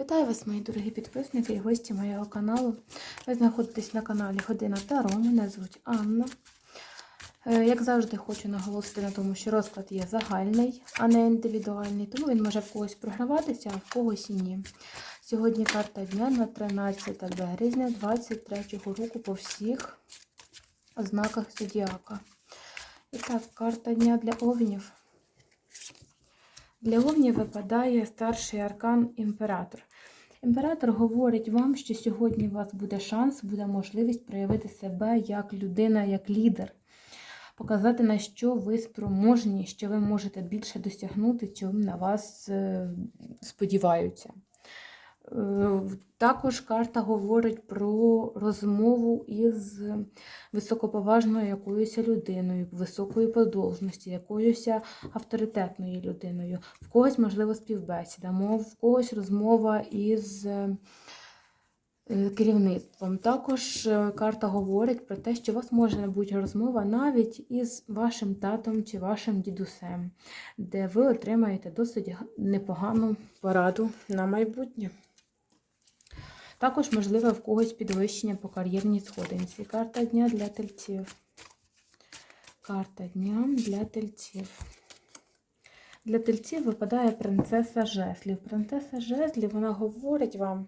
Вітаю вас, мої дорогі підписники і гості моєго каналу. Ви знаходитесь на каналі Година Таро. Мене звуть Анна. Е, Як завжди, хочу наголосити на тому, що розклад є загальний, а не індивідуальний, тому він може в когось програватися, а в когось і ні. Сьогодні карта дня на 13 березня 23 року по всіх ознаках зодіака. І так, карта дня для овнів. Для овнів випадає старший аркан імператор. Імператор говорить вам, що сьогодні у вас буде шанс, буде можливість проявити себе як людина, як лідер, показати, на що ви спроможні, що ви можете більше досягнути, чим на вас е, сподіваються. Також карта говорить про розмову із високоповажною якоюсь людиною, високої подовжності, якоюсь авторитетною людиною. В когось, можливо, співбесіда, мов в когось розмова із е, керівництвом. Також е, карта говорить про те, що у вас може бути розмова навіть із вашим татом чи вашим дідусем, де ви отримаєте досить непогану пораду на майбутнє. Також, можливо, в когось підвищення по кар'єрній сходинці. Карта дня для тельців. Карта дня для тельців. Для тельців випадає принцеса жезлів. Принцеса жезлів, вона говорить вам,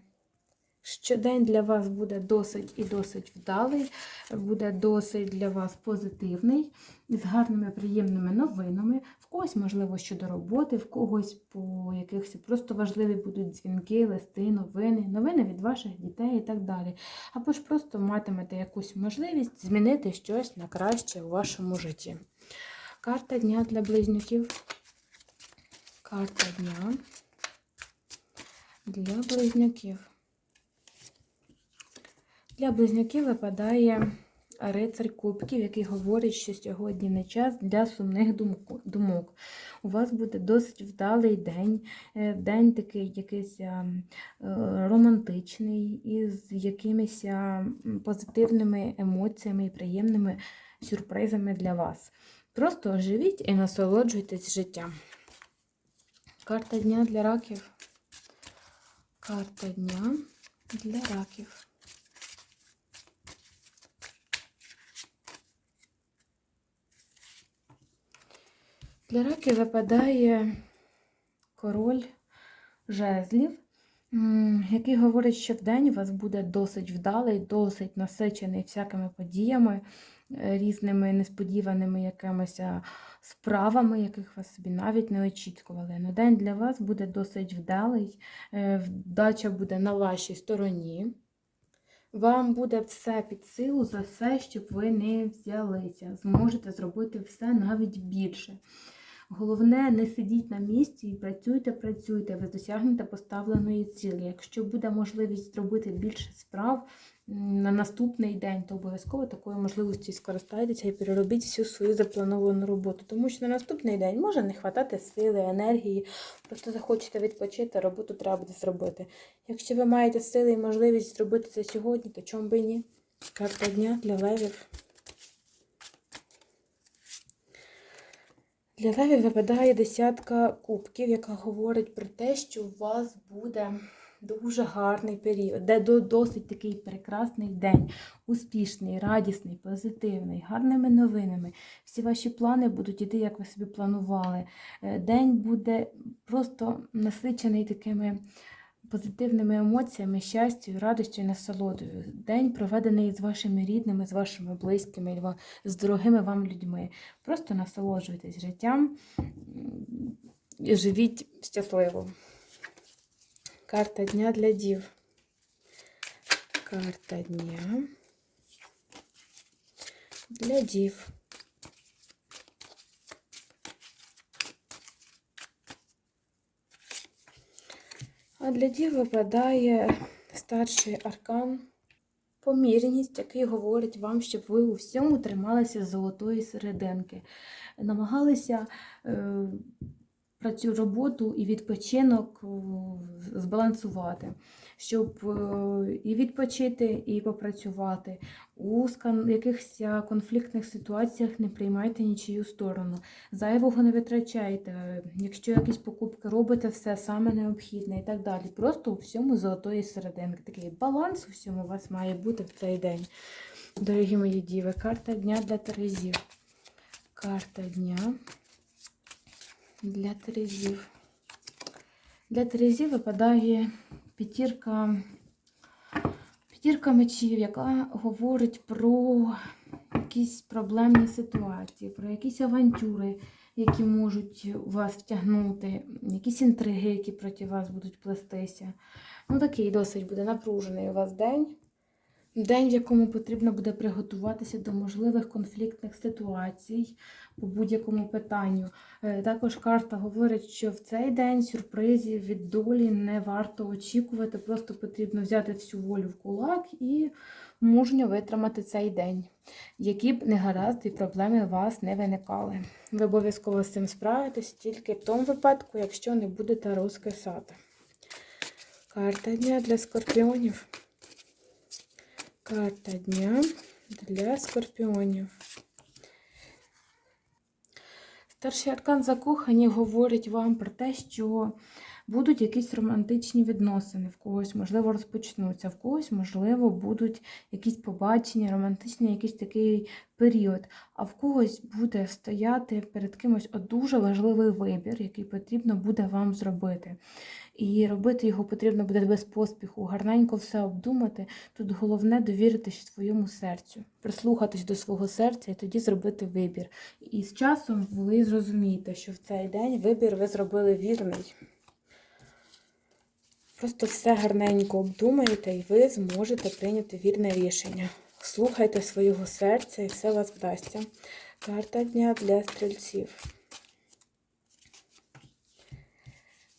що день для вас буде досить і досить вдалий, буде досить для вас позитивний, з гарними приємними новинами. В когось, можливо, щодо роботи, в когось по якихось просто важливі будуть дзвінки, листи, новини, новини від ваших дітей і так далі. Або ж просто матимете якусь можливість змінити щось на краще у вашому житті. Карта дня для близнюків. Карта дня для близнюків. Для близнюків випадає рицарь кубків, який говорить, що сьогодні не час для сумних думок. У вас буде досить вдалий день, е, день такий якийсь е, романтичний, із якимись позитивними емоціями і приємними сюрпризами для вас. Просто живіть і насолоджуйтесь життям. Карта дня для раків. Карта дня для раків. Для раків випадає король жезлів, який говорить, що вдень у вас буде досить вдалий, досить насичений всякими подіями, е, різними несподіваними якимись справами, яких ви собі навіть не очікували. Но день для вас буде досить вдалий, е, вдача буде на вашій стороні. Вам буде все під силу за все, щоб ви не взялися. Зможете зробити все навіть більше. Головне, не сидіть на місці і працюйте, працюйте, ви досягнете поставленої цілі. Якщо буде можливість зробити більше справ на наступний день, то обов'язково такою можливістю скористайтеся і переробіть всю свою заплановану роботу. Тому що на наступний день може не хватати сили, енергії, просто захочете відпочити, роботу треба буде зробити. Якщо ви маєте сили і можливість зробити це сьогодні, то чому би ні? Карта дня для левів. Для Леві випадає десятка кубків, яка говорить про те, що у вас буде дуже гарний період, де досить такий прекрасний день, успішний, радісний, позитивний, гарними новинами. Всі ваші плани будуть іти, як ви собі планували. Е, День буде просто насичений такими позитивними емоціями, щастю, радістю і насолодою. День проведений з вашими рідними, з вашими близькими, з дорогими вам людьми. Просто насолоджуйтесь життям і живіть щасливо. Карта дня для дів. Карта дня для дів. А для дів випадає старший аркан помірність, який говорить вам, щоб ви у всьому трималися золотої серединки. Намагалися е, працю роботу і відпочинок збалансувати, щоб е, і відпочити, і попрацювати. У якихось конфліктних ситуаціях не приймайте нічию сторону. Зайвого не витрачайте. Якщо якісь покупки робите, все саме необхідне і так далі. Просто у всьому золотої серединки. Такий баланс у всьому у вас має бути в цей день. Дорогі мої діви, карта дня для Терезів. Карта дня для Терезів. Для Терезів випадає п'ятірка, п'ятірка мечів, яка говорить про якісь проблемні ситуації, про якісь авантюри, які можуть вас втягнути, якісь інтриги, які проти вас будуть плестися. Ну, такий досить буде напружений у вас день. День, в якому потрібно буде приготуватися до можливих конфліктних ситуацій по будь-якому питанню. Е, Також карта говорить, що в цей день сюрпризів від долі не варто очікувати, просто потрібно взяти всю волю в кулак і мужньо витримати цей день, які б негаразди і проблеми у вас не виникали. Ви обов'язково з цим справитесь тільки в тому випадку, якщо не будете розкисати. Карта дня для скорпіонів. Карта дня для скорпіонів. Старший аркан закохані говорить вам про те, що будуть якісь романтичні відносини в когось, можливо, розпочнуться, в когось, можливо, будуть якісь побачення, романтичний якийсь такий період, а в когось буде стояти перед кимось дуже важливий вибір, який потрібно буде вам зробити. І робити його потрібно буде без поспіху, гарненько все обдумати. Тут головне довіритись своєму серцю, прислухатись до свого серця і тоді зробити вибір. І з часом ви зрозумієте, що в цей день вибір ви зробили вірний. Просто все гарненько обдумаєте, і ви зможете прийняти вірне рішення. Слухайте свого серця і все вас вдасться. Карта дня для стрільців.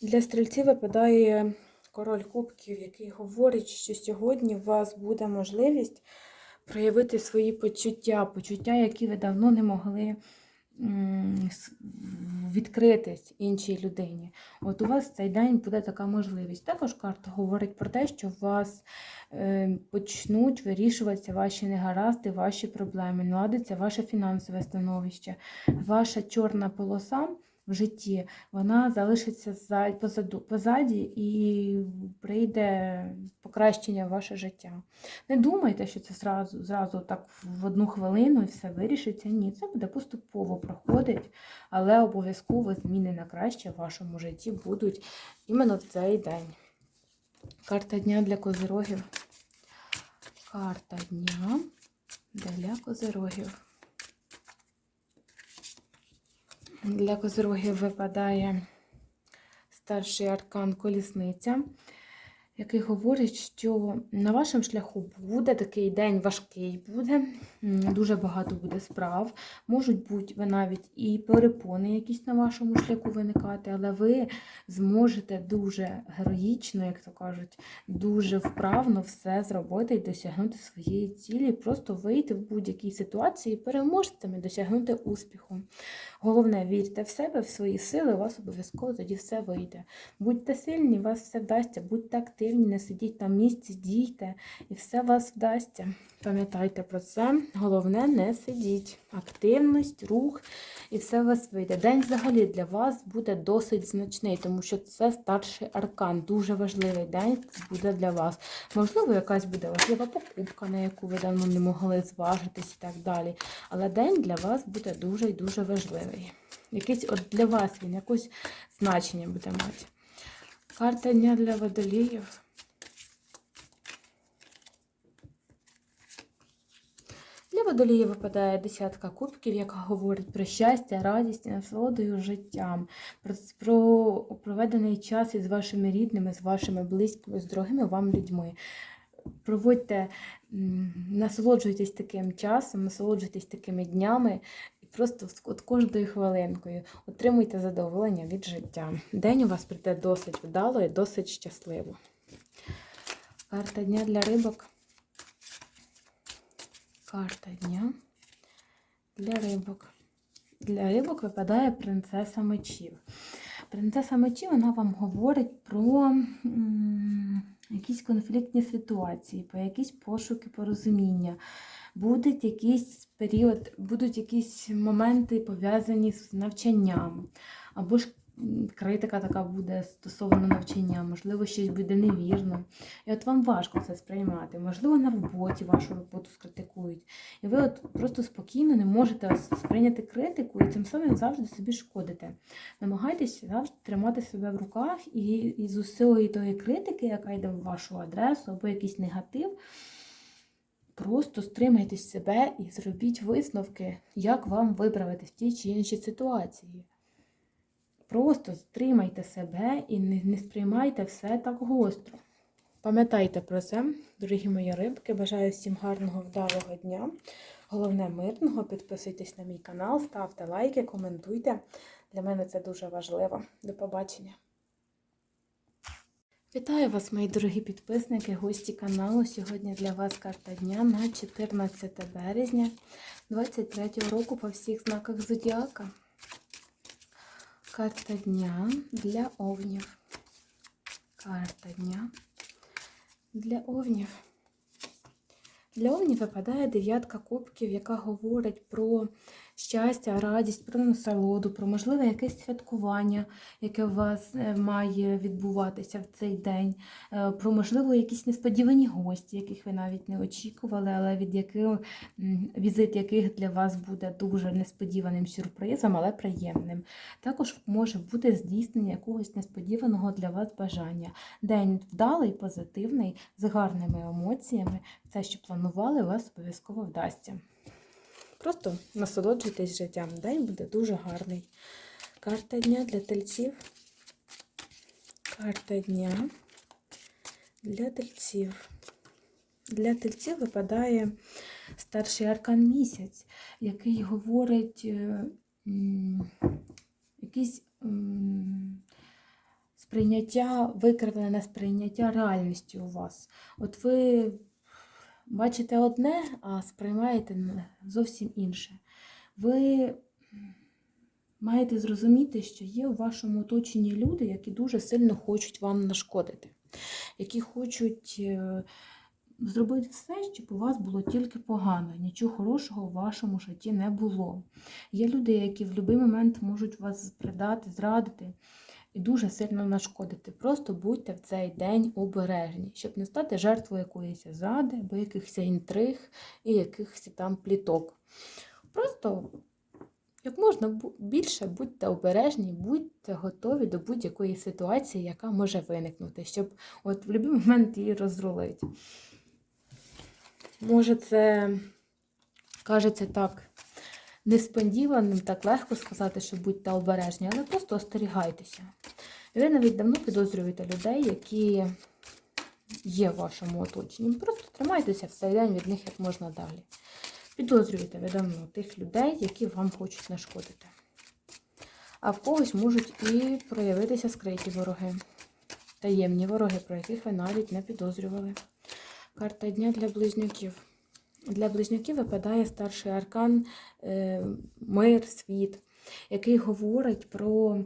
Для стрільців випадає король кубків, який говорить, що сьогодні у вас буде можливість проявити свої почуття, почуття, які ви давно не могли відкритись іншій людині. От у вас в цей день буде така можливість. Також карта говорить про те, що у вас е, почнуть вирішуватися ваші негаразди, ваші проблеми, наладиться ваше фінансове становище, ваша чорна полоса. В житті вона залишиться позаду, позаді і прийде покращення в ваше життя. Не думайте, що це зразу, зразу так в одну хвилину і все вирішиться. Ні, це буде поступово проходить, але обов'язково зміни на краще в вашому житті будуть іменно в цей день. Карта дня для козирогів. Карта дня для козирогів. Для козирогів випадає старший аркан колісниця, який говорить, що на вашому шляху буде такий день важкий буде, дуже багато буде справ. Можуть бути ви навіть і перепони якісь на вашому шляху виникати, але ви зможете дуже героїчно, як то кажуть, дуже вправно все зробити і досягнути своєї цілі, просто вийти в будь-якій ситуації переможцями, досягнути успіху. Головне, вірте в себе, в свої сили, у вас обов'язково тоді все вийде. Будьте сильні, у вас все вдасться, будьте активні, не сидіть на місці, дійте, і все вас вдасться. Пам'ятайте про це. Головне, не сидіть. Активність, рух, і все у вас вийде. День взагалі для вас буде досить значний, тому що це старший аркан. Дуже важливий день буде для вас. Можливо, якась буде важлива покупка, на яку ви давно не могли зважитись і так далі. Але день для вас буде дуже і дуже важливий. Якийсь от для вас він якось значення буде мати. Карта дня для водоліїв. Для водоліїв випадає десятка кубків, яка говорить про щастя, радість і насолодою життям, про, про проведений час із вашими рідними, з вашими близькими, з дорогими вам людьми. Проводьте, насолоджуйтесь таким часом, насолоджуйтесь такими днями просто от кожною хвилинкою отримуйте задоволення від життя. День у вас прийде досить вдало і досить щасливо. Карта дня для рибок. Карта дня для рибок. Для рибок випадає принцеса мечів. Принцеса мечі вона вам говорить про якісь конфліктні ситуації, про якісь пошуки порозуміння. Будуть якийсь період, будуть якісь моменти пов'язані з навчанням, або ж критика така буде стосовно навчання, можливо, щось буде невірно. І от вам важко це сприймати. Можливо, на роботі вашу роботу скритикують. І ви от просто спокійно не можете сприйняти критику і тим самим завжди собі шкодите. Намагайтеся завжди тримати себе в руках і, і з усієї тої критики, яка йде в вашу адресу, або якийсь негатив. Просто стримайте себе і зробіть висновки, як вам виправити в тій чи іншій ситуації. Просто стримайте себе і не, не сприймайте все так гостро. Пам'ятайте про це, дорогі мої рибки. Бажаю всім гарного, вдалого дня. Головне мирного. Підписуйтесь на мій канал, ставте лайки, коментуйте. Для мене це дуже важливо. До побачення. Вітаю вас, мої дорогі підписники, гості каналу. Сьогодні для вас карта дня на 14 березня 23 року по всіх знаках Зодіака. Карта дня для овнів. Карта дня для овнів. Для овнів випадає дев'ятка кубків, яка говорить про щастя, радість, про насолоду, про можливе якесь святкування, яке у вас е, має відбуватися в цей день, е, про можливо якісь несподівані гості, яких ви навіть не очікували, але від яких візит яких для вас буде дуже несподіваним сюрпризом, але приємним. Також може бути здійснення якогось несподіваного для вас бажання. День вдалий, позитивний, з гарними емоціями. Все, що планували, у вас обов'язково вдасться. Просто насолоджуйтесь життям. День буде дуже гарний. Карта дня для тельців. Карта дня для тельців. Для тельців випадає старший аркан місяць, який говорить е, якісь сприйняття, викривлене сприйняття реальності у вас. От ви бачите одне, а сприймаєте зовсім інше. Ви маєте зрозуміти, що є у вашому оточенні люди, які дуже сильно хочуть вам нашкодити, які хочуть е, зробити все, щоб у вас було тільки погано, нічого хорошого у вашому житті не було. Є люди, які в будь-який момент можуть вас предати, зрадити і дуже сильно нашкодити. Просто будьте в цей день обережні, щоб не стати жертвою якоїсь зради, або якихось інтриг і якихось там пліток. Просто як можна більше будьте обережні, будьте готові до будь-якої ситуації, яка може виникнути, щоб от в будь-який момент її розрулити. Може, це кажеться так несподіваним, так легко сказати, що будьте обережні, але просто остерігайтеся. Ви навіть давно підозрюєте людей, які є в вашому оточенні. Просто тримайтеся в цей день від них як можна далі. Підозрюєте ви давно тих людей, які вам хочуть нашкодити. А в когось можуть і проявитися скриті вороги, таємні вороги, про яких ви навіть не підозрювали. Карта дня для близнюків. Для близнюків випадає старший аркан е, мир, світ, який говорить про,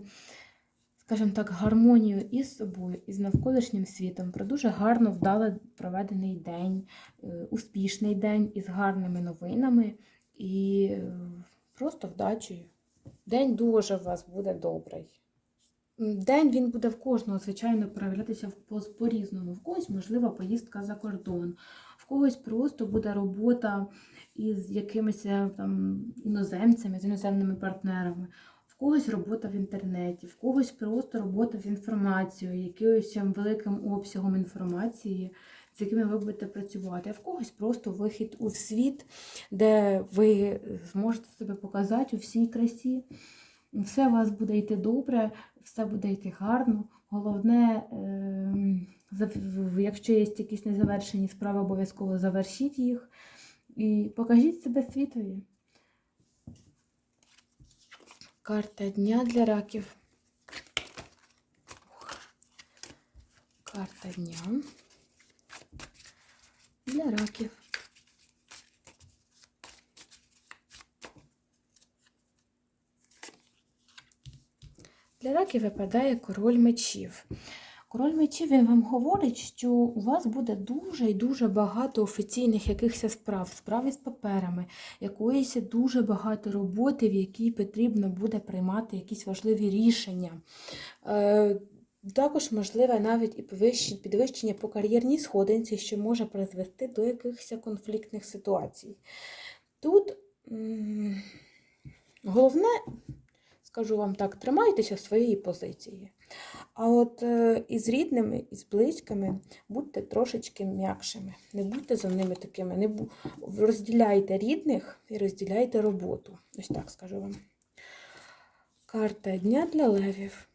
скажімо так, гармонію із собою, і з навколишнім світом, про дуже гарно вдало проведений день, е, успішний день із гарними новинами і е, просто вдачею. День дуже у вас буде добрий. День він буде в кожного, звичайно, проявлятися по-різному. В когось, можливо, поїздка за кордон, в когось просто буде робота із якимись е, там іноземцями, з іноземними партнерами, в когось робота в інтернеті, в когось просто робота з інформацією, якимось великим обсягом інформації, з якими ви будете працювати, а в когось просто вихід у світ, де ви зможете себе показати у всій красі. Все у вас буде йти добре, все буде йти гарно. Головне, зав- якщо є якісь незавершені справи, обов'язково завершіть їх і покажіть себе світові. Карта дня для раків. Карта дня для раків. Для раків випадає король мечів. Король мечів він вам говорить, що у вас буде дуже і дуже багато офіційних якихось справ, справ із паперами, якоїсь дуже багато роботи, в якій потрібно буде приймати якісь важливі рішення. Е, також можливе навіть і підвищення, по кар'єрній сходинці, що може призвести до якихось конфліктних ситуацій. Тут головне, скажу вам так, тримайтеся своєї позиції. А от е, із рідними, із близькими будьте трошечки м'якшими. Не будьте за ними такими. Не бу... Розділяйте рідних і розділяйте роботу. Ось так скажу вам. Карта дня для левів.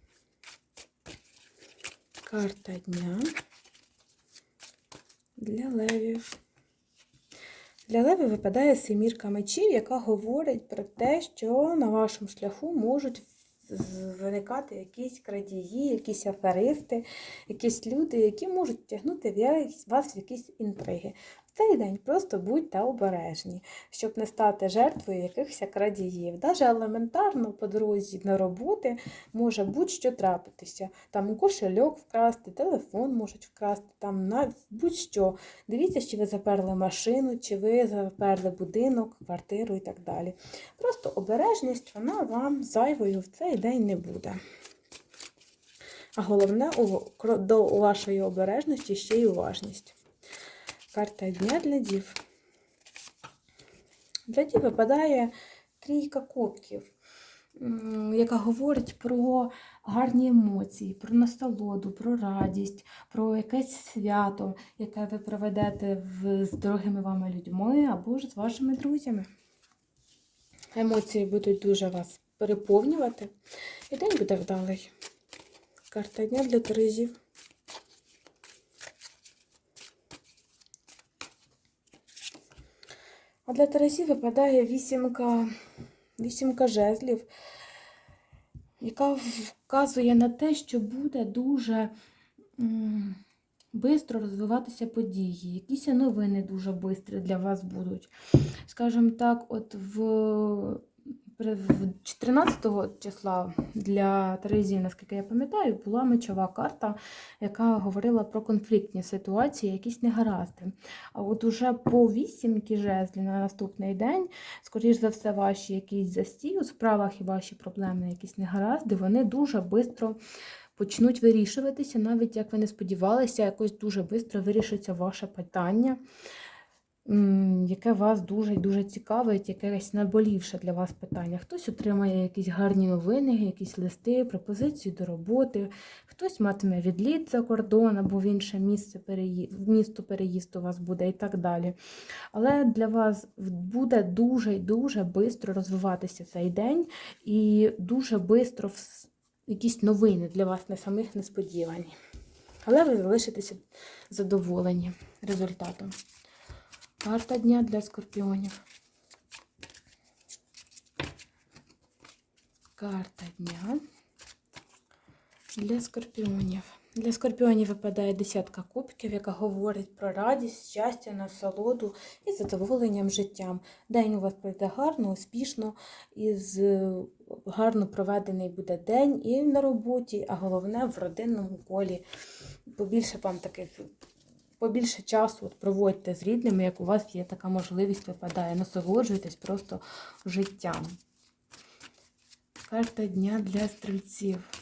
Карта дня для левів. Для леви випадає семірка мечів, яка говорить про те, що на вашому шляху можуть виникати якісь крадії, якісь аферисти, якісь люди, які можуть тягнути вас в якісь інтриги. Цей день просто будьте обережні, щоб не стати жертвою якихось крадіїв. Навіть елементарно по дорозі на роботи може будь-що трапитися. Там кошельок вкрасти, телефон можуть вкрасти, там навіть будь-що. Дивіться, чи ви заперли машину, чи ви заперли будинок, квартиру і так далі. Просто обережність вона вам зайвою в цей день не буде. А головне, до вашої обережності ще й уважність. Карта дня для дів. Для дів випадає трійка кубків, яка говорить про гарні емоції, про насолоду, про радість, про якесь свято, яке ви проведете з дорогими вами людьми або ж з вашими друзями. Емоції будуть дуже вас переповнювати, і день буде вдалий. Карта дня для Терезів. А для Тарасі випадає вісімка, вісімка жезлів, яка вказує на те, що буде дуже швидко розвиватися події. Якісь новини дуже швидко для вас будуть. Скажімо так, от в 14 числа для Терезії, наскільки я пам'ятаю, була мечова карта, яка говорила про конфліктні ситуації, якісь негаразди. А от уже по вісімки жезлі на наступний день, скоріш за все, ваші якісь застій у справах і ваші проблеми, якісь негаразди, вони дуже швидко почнуть вирішуватися, навіть як ви не сподівалися, якось дуже швидко вирішиться ваше питання яке вас дуже дуже цікавить, якесь найболівше для вас питання. Хтось отримає якісь гарні новини, якісь листи, пропозиції до роботи, хтось матиме відліт за кордон або в інше місце переїзд, місто переїзд у вас буде і так далі. Але для вас буде дуже дуже швидко розвиватися цей день, і дуже швидко якісь новини для вас не самих несподівані. Але ви залишитеся задоволені результатом. Карта дня для скорпіонів. Карта дня для скорпіонів. Для скорпіонів випадає десятка кубків, яка говорить про радість, щастя, насолоду і задоволенням життям. День у вас пройде гарно, успішно, і гарно проведений буде день і на роботі, а головне в родинному колі. Побільше вам таких побільше часу от проводьте з рідними, як у вас є така можливість випадає. Насолоджуйтесь просто життям. Карта дня для стрільців.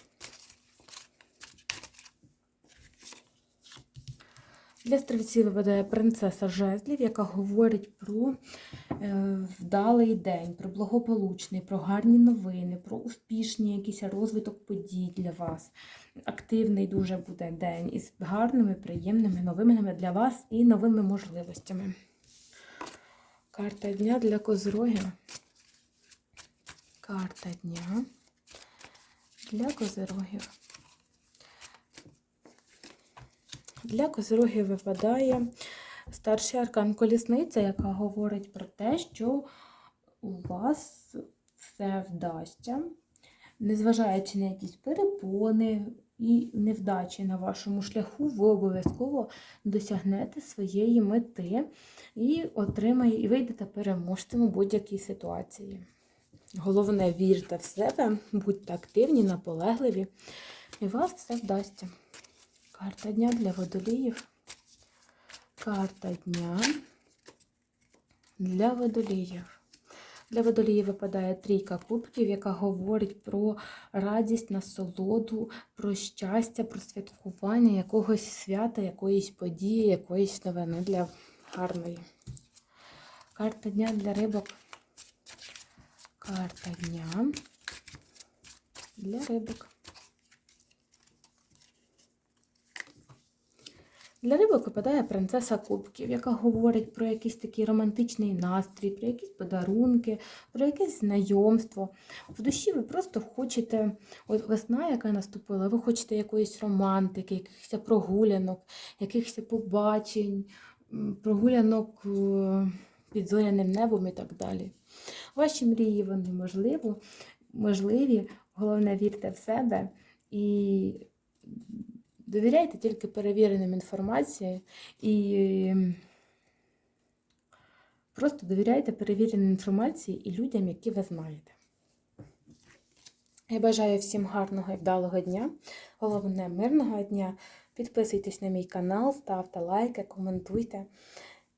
Для стрільців випадає принцеса жезлів, яка говорить про е, вдалий день, про благополучний, про гарні новини, про успішні якийсь розвиток подій для вас. Активний дуже буде день із гарними, приємними новинами для вас і новими можливостями. Карта дня для козрогів. Карта дня для козирогів. Для козирогів випадає старший аркан колісниця, яка говорить про те, що у вас все вдасться, незважаючи на якісь перепони і невдачі на вашому шляху, ви обов'язково досягнете своєї мети і отримаєте, і вийдете переможцем у будь-якій ситуації. Головне, вірте в себе, будьте активні, наполегливі, і у вас все вдасться. Карта дня для водоліїв. Карта дня для водоліїв. Для водоліїв випадає трійка кубків, яка говорить про радість, насолоду, про щастя, про святкування якогось свята, якоїсь події, якоїсь новини для гарної. Карта дня для рибок. Карта дня для рибок. Для рибок випадає принцеса кубків, яка говорить про якийсь такий романтичний настрій, про якісь подарунки, про якесь знайомство. В душі ви просто хочете, от весна, яка наступила, ви хочете якоїсь романтики, якихось прогулянок, якихось побачень, прогулянок е, під зоряним небом і так далі. Ваші мрії вони можливо, можливі, головне вірте в себе і довіряйте тільки перевіреним інформаціям і просто довіряйте перевіреній інформації і людям, які ви знаєте. Я бажаю всім гарного і вдалого дня, головне мирного дня. Підписуйтесь на мій канал, ставте лайки, коментуйте,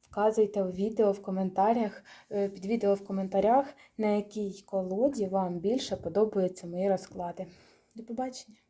вказуйте у відео в коментарях, е, під відео в коментарях, на якій колоді вам більше подобаються мої розклади. До побачення!